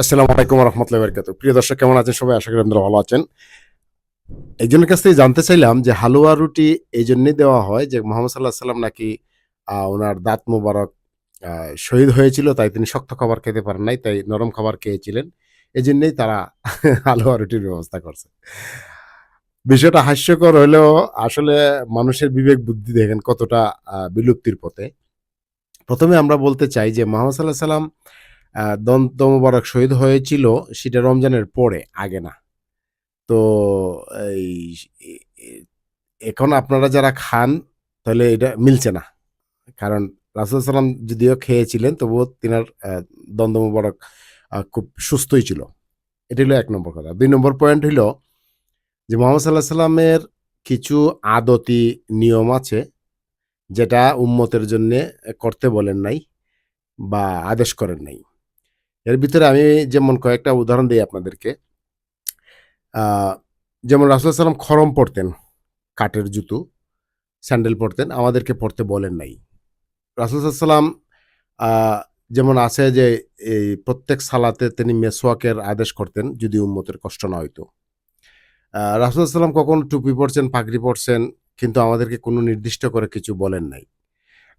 আসসালামু আলাইকুম রহমতুল্লাহ বরকাত প্রিয় দর্শক, কেমন আছেন সবাই? আশা করি আপনারা ভালো আছেন। একজনের কাছ থেকে জানতে চাইলাম যে হালুয়া রুটি এই জন্যই দেওয়া হয় যে মোহাম্মদ সাল্লাহ সাল্লাম নাকি ওনার দাঁত মুবারক শহীদ হয়েছিল, তাই তিনি শক্ত খাবার খেতে পারেন নাই, তাই নরম খাবার খেয়েছিলেন। এই জন্যই তারা হালুয়া রুটির ব্যবস্থা করছে। বিষয়টা হাস্যকর হলেও আসলে মানুষের বিবেক বুদ্ধি দেখেন কতটা বিলুপ্তির পথে। প্রথমে আমরা বলতে চাই যে মোহাম্মদ সাল্লাহ সাল্লাম দন্ত মোবারক শহীদ হয়েছিল সেটা রমজানের পরে, আগে না। তো এই এখন আপনারা যারা খান, তাহলে এটা মিলছে না। কারণ রাসুল সাল্লাম যদিও খেয়েছিলেন, তবুও তিনার দ্বন্দ্ব মোবারক খুব সুস্থই ছিল। এটা হলো এক নম্বর কথা। দুই নম্বর পয়েন্ট হলো যে মোহাম্মদ সাল্লাহ সাল্লামের কিছু আদতি নিয়ম আছে, যেটা উম্মতের জন্যে করতে বলেন নাই বা আদেশ করেন নাই। এর ভিতরে আমি যেমন কয়েকটা উদাহরণ দিই আপনাদেরকে। যেমন রাসুল সাল্লাম খরম পরতেন, কাঠের জুতো, স্যান্ডেল পরতেন, আমাদেরকে পরতে বলেন নাই। রাসুল সাল্লাম যেমন আছে যে, এই প্রত্যেক সালাতে তিনি মেসোয়াকের আদেশ করতেন, যদি উম্মতের কষ্ট না হইতো। রাসুল সাল্লাম কখনো টুপি পরছেন, পাগড়ি পরছেন, কিন্তু আমাদেরকে কোনো নির্দিষ্ট করে কিছু বলেন নাই।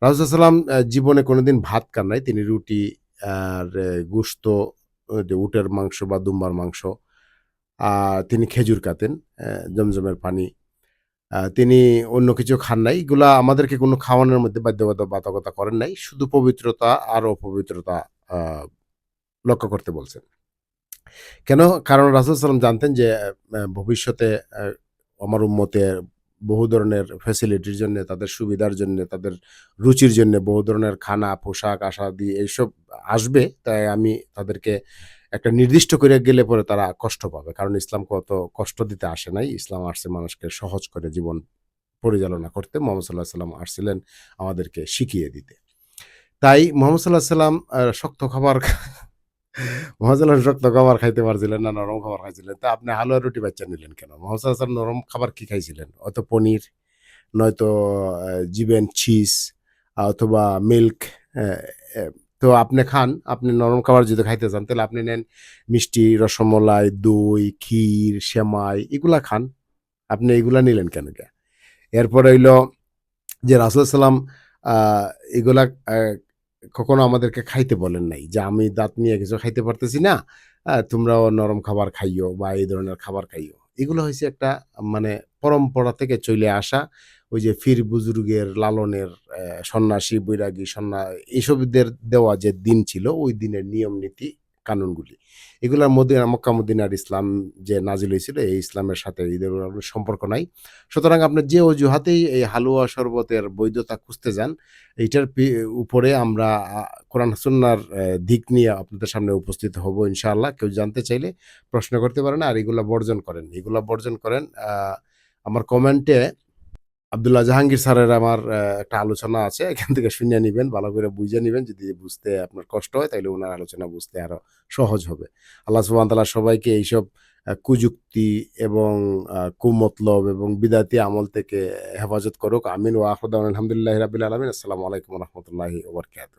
রাসুল সাল্লাম জীবনে কোনোদিন ভাত খান নাই, তিনি রুটি আর ওই যে উটের মাংস বা দুম্বার মাংস। আর তিনি খেজুর আহ, জমজমের পানি। তিনি অন্য কিছু খান নাই। এগুলা আমাদেরকে কোনো খাওয়ানোর মধ্যে বাধ্যবাধকতা করেন নাই। শুধু পবিত্রতা আর অপবিত্রতা লক্ষ্য করতে বলছেন। কেন? কারণ রাসুল সাল্লাম জানতেন যে ভবিষ্যতে আমার উম্মতের বহু ধরনের ফ্যাসিলিটির জন্য, তাদের সুবিধার জন্য, তাদের রুচির জন্য বহু ধরনের খানা, পোশাক, আশাদি এইসব আসবে। তাই আমি তাদেরকে একটা নির্দিষ্ট করে গেলে পরে তারা কষ্ট পাবে। কারণ ইসলাম কত কষ্ট দিতে আসে নাই। ইসলাম আসছে মানুষকে সহজ করে জীবন পরিচালনা করতে। মোহাম্মদ সাল্লাহ সাল্লাম আসছিলেন আমাদেরকে শিখিয়ে দিতে। তাই মোহাম্মদ সাল্লাহ সাল্লাম শক্ত খাবার সাল্লাহ শক্ত খাবার খাইতে পারছিলেন না, নরম খাবার খাইছিলেন। তা আপনি হালুয়া রুটি বাচ্চা নিলেন কেন? সাল্লাহ সাল্লাম নরম খাবার কি খাইছিলেন? অত পনির, নয়তো জিবেন চিজ, অথবা মিল্ক তো আপনি খান, আপনি নরম খাবার যদি খাইতে চান, তাহলে আপনি নেন মিষ্টি, রসমলাই, দই, ক্ষীর, সেমাই, এগুলা খান। আপনি এগুলা নিলেন কেন এরপরে হইল যে রাসুল সাল্লাম এগুলা কখনো আমাদেরকে খাইতে বলেন নাই যে, আমি দাঁত নিয়ে কিছু খাইতে পারতেছি না তোমরাও নরম খাবার খাইও বা এই ধরনের খাবার খাইও। এগুলো হয়েছে একটা মানে পরম্পরা থেকে চলে আসা, ওই যে ফির বুজুর্গের লালনের সন্ন্যাসী, বৈরাগী সন্ন্যাস এইসবদের দেওয়া যে দিন ছিল, ওই দিনের নিয়ম নীতি কানুনগুলি। এগুলোর মধ্যে মক্কা, মদিনার ইসলাম যে নাজিল হয়েছিল, এই ইসলামের সাথে ঈদের সম্পর্ক নাই। সুতরাং আপনি যে অজুহাতেই এই হালুয়া শরবতের বৈধতা খুঁজতে যান, এইটার উপরে আমরা কোরআন সুন্নার দিক নিয়ে আপনাদের সামনে উপস্থিত হব ইনশাআল্লাহ। কেউ জানতে চাইলে প্রশ্ন করতে পারেন, আর এগুলা বর্জন করেন। এগুলা বর্জন করেন আমার কমেন্টে আব্দুল্লাহ জাহাঙ্গীর স্যারের আমার একটা আলোচনা আছে। এখান থেকে শুনে নেবেন, ভালো করে বুঝে নেবেন। যদি বুঝতে আপনার কষ্ট হয় তাহলে ওনার আলোচনা বুঝতে আরও সহজ হবে। আল্লাহ সুবাহ তাল্লাহ সবাইকে এইসব কুযুক্তি এবং কুমতলব এবং বিদাতি আমল থেকে হেফাজত করুক। আমিন। ও আখরুদ্দাওয়ানা আলহামদুলিল্লাহ রাবিল আলমিন। আসসালামু আলাইকুম রহমতুল্লাহি ওবরকাত